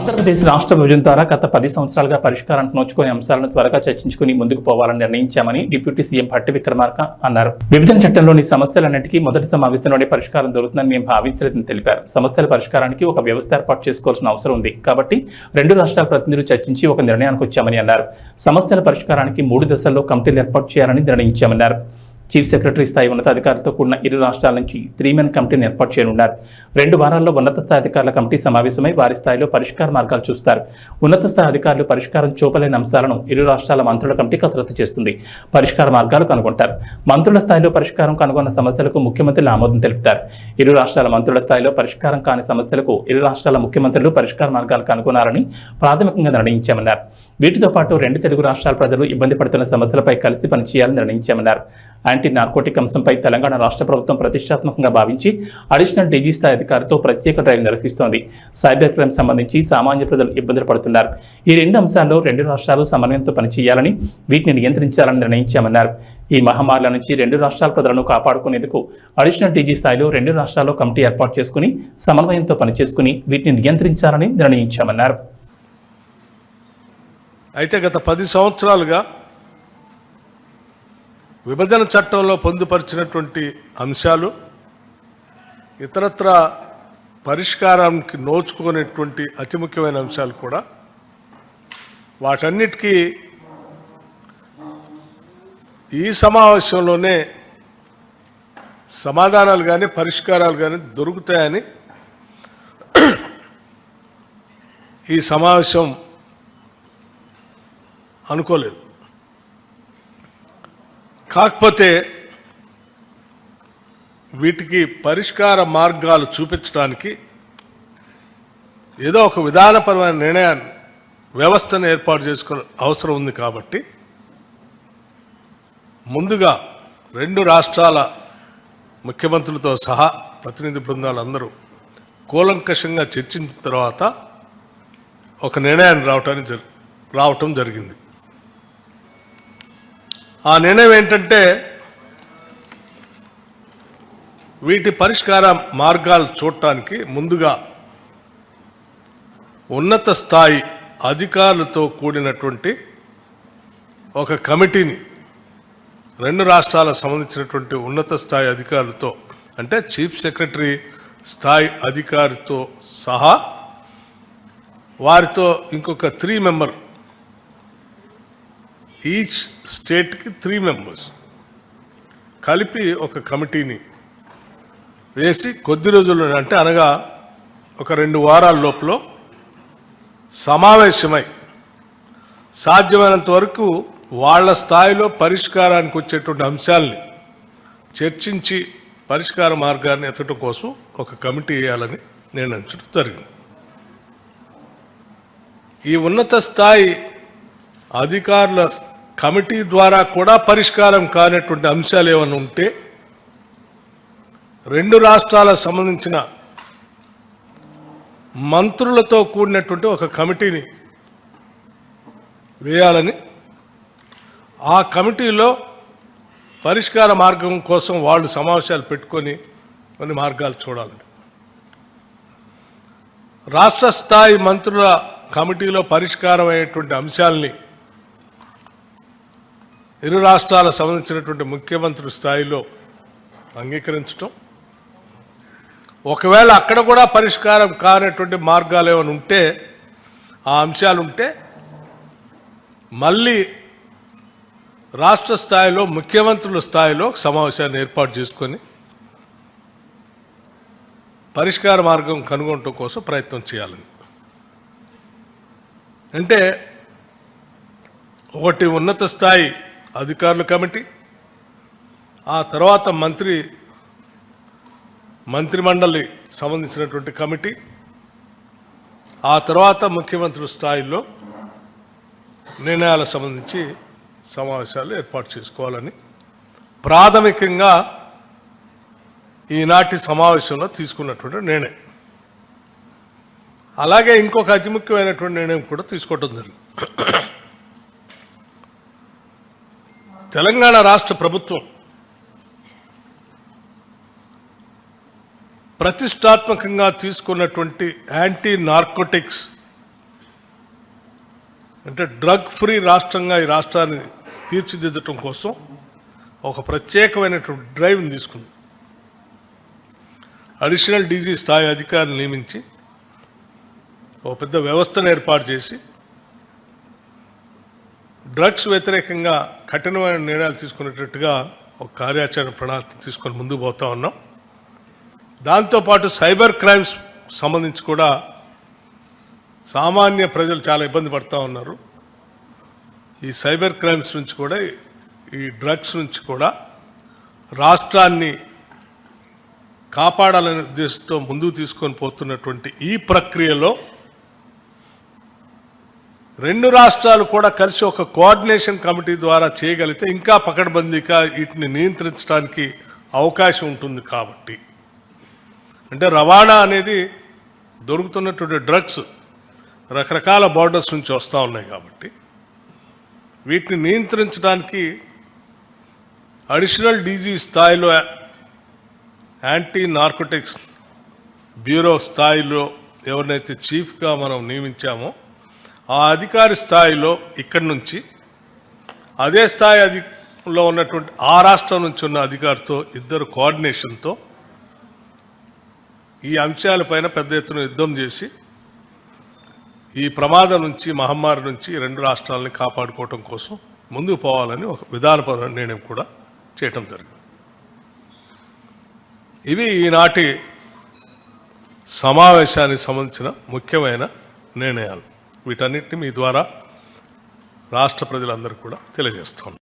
ఆంధ్రప్రదేశ్ రాష్ట్ర విభజన ద్వారా గత పది సంవత్సరాలుగా పరిష్కారానికి నోచుకునే అంశాలను త్వరగా చర్చించుకుని ముందుకు పోవాలని నిర్ణయించామని డిప్యూటీ సీఎం భట్టి విక్రమార్క అన్నారు. విభజన చట్టంలోని సమస్యలన్నింటికీ మొదటి సమావేశంలోనే పరిష్కారం దొరుకుతుందని మేము భావించలేదని తెలిపారు. సమస్యల పరిష్కారానికి ఒక వ్యవస్థ ఏర్పాటు చేసుకోవాల్సిన అవసరం ఉంది. కాబట్టి రెండు రాష్ట్రాల ప్రతినిధులు చర్చించి ఒక నిర్ణయానికి వచ్చామని అన్నారు. సమస్యల పరిష్కారానికి మూడు దశల్లో కమిటీలు ఏర్పాటు చేయాలని నిర్ణయించామన్నారు. చీఫ్ సెక్రటరీ స్థాయి ఉన్నతాధికారులతో కూడిన ఇరు రాష్ట్రాల నుంచి త్రీ మెన్ కమిటీని ఏర్పాటు చేయనున్నారు. రెండు వారాల్లో ఉన్నత స్థాయి అధికారుల కమిటీ సమావేశమై వారి స్థాయిలో పరిష్కార మార్గాలు చూస్తారు. ఉన్నత స్థాయి అధికారులు పరిష్కారం చూపలేని అంశాలను ఇరు రాష్ట్రాల మంత్రుల కమిటీ కసరత్తు చేస్తుంది. పరిష్కార మార్గాలు కనుగొంటారు. మంత్రుల స్థాయిలో పరిష్కారం కనుగొన్న సమస్యలకు ముఖ్యమంత్రులు ఆమోదం తెలుపుతారు. ఇరు రాష్ట్రాల మంత్రుల స్థాయిలో పరిష్కారం కాని సమస్యలకు ఇరు రాష్ట్రాల ముఖ్యమంత్రులు పరిష్కార మార్గాలు కనుగొనాలని ప్రాథమికంగా నిర్ణయించామన్నారు. వీటితో పాటు రెండు తెలుగు రాష్ట్రాల ప్రజలు ఇబ్బంది పడుతున్న సమస్యలపై కలిసి పనిచేయాలని నిర్ణయించామన్నారు. యాంటీ నార్కోటిక్ అంశంపై తెలంగాణ రాష్ట్ర ప్రభుత్వం ప్రతిష్టాత్మకంగా భావించి అడిషనల్ డీజీ స్థాయి అధికారితో ప్రత్యేక డ్రైవ్ నిర్వహిస్తోంది. సైబర్ క్రైమ్ సంబంధించి సామాన్య ప్రజలు ఇబ్బందులు పడుతున్నారు. ఈ రెండు అంశాల్లో రెండు రాష్ట్రాలు సమన్వయంతో పనిచేయాలని వీటిని నియంత్రించాలని నిర్ణయించామన్నారు. ఈ మహమ్మారుల నుంచి రెండు రాష్ట్రాల ప్రజలను కాపాడుకునేందుకు అడిషనల్ డీజీ స్థాయిలో రెండు రాష్ట్రాల్లో కమిటీ ఏర్పాటు చేసుకుని సమన్వయంతో పనిచేసుకుని వీటిని నియంత్రించాలని నిర్ణయించామన్నారు. అయితే గత పది సంవత్సరాలుగా విభజన చట్టంలో పొందుపరిచినటువంటి అంశాలు ఇతరత్ర పరిష్కారానికి నోచుకునేటువంటి అతి ముఖ్యమైన అంశాలు కూడా వాటన్నిటికీ ఈ సమావేశంలోనే సమాధానాలు కానీ పరిష్కారాలు కానీ దొరుకుతాయని ఈ సమావేశం అనుకోలేదు. కాకపోతే వీటికి పరిష్కార మార్గాలు చూపించడానికి ఏదో ఒక విధానపరమైన నిర్ణయాన్ని వ్యవస్థను ఏర్పాటు చేసుకునే అవసరం ఉంది కాబట్టి ముందుగా రెండు రాష్ట్రాల ముఖ్యమంత్రులతో సహా ప్రతినిధి బృందాలు అందరూ కూలంకషంగా చర్చించిన తర్వాత ఒక నిర్ణయాన్ని రావటానికి జరి రావటం జరిగింది. ఆ నిర్ణయం ఏంటంటే వీటి పరిష్కార మార్గాలు చూడటానికి ముందుగా ఉన్నత స్థాయి అధికారులతో కూడినటువంటి ఒక కమిటీని రెండు రాష్ట్రాలకు సంబంధించినటువంటి ఉన్నత స్థాయి అధికారులతో అంటే చీఫ్ సెక్రటరీ స్థాయి అధికారితో సహా వారితో ఇంకొక త్రీ మెంబర్ ఈచ్ స్టేట్కి త్రీ మెంబర్స్ కలిపి ఒక కమిటీని వేసి కొద్ది రోజుల్లో అంటే అనగా ఒక రెండు వారాల లోపల సమావేశమై సాధ్యమైనంత వరకు వాళ్ళ స్థాయిలో పరిష్కారానికి వచ్చేటువంటి అంశాలని చర్చించి పరిష్కార మార్గాన్ని ఎత్తడం కోసం ఒక కమిటీ వేయాలని నిర్ణయించడం జరిగింది. ఈ ఉన్నత స్థాయి అధికారుల కమిటీ ద్వారా కూడా పరిష్కారం కానటువంటి అంశాలు ఏమైనా ఉంటే రెండు రాష్ట్రాలకు సంబంధించిన మంత్రులతో కూడినటువంటి ఒక కమిటీని వేయాలని ఆ కమిటీలో పరిష్కార మార్గం కోసం వాళ్ళు సమావేశాలు పెట్టుకొని కొన్ని మార్గాలు చూడాలని రాష్ట్ర స్థాయి మంత్రుల కమిటీలో పరిష్కారం అయ్యేటువంటి అంశాలని ఇరు రాష్ట్రాలకు సంబంధించినటువంటి ముఖ్యమంత్రి స్థాయిలో అంగీకరించటం. ఒకవేళ అక్కడ కూడా పరిష్కారం కానటువంటి మార్గాలు ఏమైనా ఉంటే ఆ అంశాలు ఉంటే మళ్ళీ రాష్ట్ర స్థాయిలో ముఖ్యమంత్రుల స్థాయిలో సమావేశాన్ని ఏర్పాటు చేసుకొని పరిష్కార మార్గం కనుగొనటం కోసం ప్రయత్నం చేయాలని. అంటే ఒకటి ఉన్నత స్థాయి అధికారుల కమిటీ. ఆ తర్వాత మంత్రి మంత్రిమండలి సంబంధించినటువంటి కమిటీ. ఆ తర్వాత ముఖ్యమంత్రి స్థాయిలో నిర్ణయాలకు సంబంధించి సమావేశాలు ఏర్పాటు చేసుకోవాలని ప్రాథమికంగా ఈనాటి సమావేశంలో తీసుకున్నటువంటి నిర్ణయం. అలాగే ఇంకొక అతి ముఖ్యమైనటువంటి నిర్ణయం కూడా తీసుకోవటం జరిగింది. తెలంగాణ రాష్ట్ర ప్రభుత్వం ప్రతిష్టాత్మకంగా తీసుకున్నటువంటి యాంటీ నార్కోటిక్స్ అంటే డ్రగ్ ఫ్రీ రాష్ట్రంగా ఈ రాష్ట్రాన్ని తీర్చిదిద్దటం కోసం ఒక ప్రత్యేకమైనటువంటి డ్రైవ్ని తీసుకుంది అడిషనల్ డీజీ స్థాయి అధికారిని నియమించి ఒక పెద్ద వ్యవస్థను ఏర్పాటు చేసి డ్రగ్స్ వ్యతిరేకంగా కఠినమైన నిర్ణయాలు తీసుకునేటట్టుగా ఒక కార్యాచరణ ప్రణాళిక తీసుకొని ముందుకు పోతా ఉన్నాం. దాంతోపాటు సైబర్ క్రైమ్స్ సంబంధించి కూడా సామాన్య ప్రజలు చాలా ఇబ్బంది పడుతూ ఉన్నారు. ఈ సైబర్ క్రైమ్స్ నుంచి కూడా ఈ డ్రగ్స్ నుంచి కూడా రాష్ట్రాన్ని కాపాడాలనే ఉద్దేశంతో ముందుకు తీసుకొని పోతున్నటువంటి ఈ ప్రక్రియలో రెండు రాష్ట్రాలు కూడా కలిసి ఒక కోఆర్డినేషన్ కమిటీ ద్వారా చేయగలిగితే ఇంకా పకడ్బందీగా వీటిని నియంత్రించడానికి అవకాశం ఉంటుంది కాబట్టి. అంటే రవాణా అనేది దొరుకుతున్నటువంటి డ్రగ్స్ రకరకాల బార్డర్స్ నుంచి వస్తూ ఉన్నాయి కాబట్టి. వీటిని నియంత్రించడానికి అడిషనల్ డీజీ స్థాయిలో యాంటీ నార్కోటిక్స్ బ్యూరో స్థాయిలో ఎవరినైతే చీఫ్గా మనం నియమించామో ఆ అధికారి స్థాయిలో ఇక్కడి నుంచి అదే స్థాయి అధిలో ఉన్నటువంటి ఆ రాష్ట్రం నుంచి ఉన్న అధికారితో ఇద్దరు కోఆర్డినేషన్తో ఈ అంశాలపైన పెద్ద ఎత్తున యుద్ధం చేసి ఈ ప్రమాదం నుంచి మహమ్మారి నుంచి రెండు రాష్ట్రాలని కాపాడుకోవటం కోసం ముందుకు పోవాలని ఒక విధానపరమైన నిర్ణయం కూడా చేయటం జరిగింది. ఇవి ఈనాటి సమావేశానికి సంబంధించిన ముఖ్యమైన నిర్ణయాలు. వీటన్నిటిని మీ ద్వారా రాష్ట్ర ప్రజలందరికీ కూడా తెలియజేస్తాం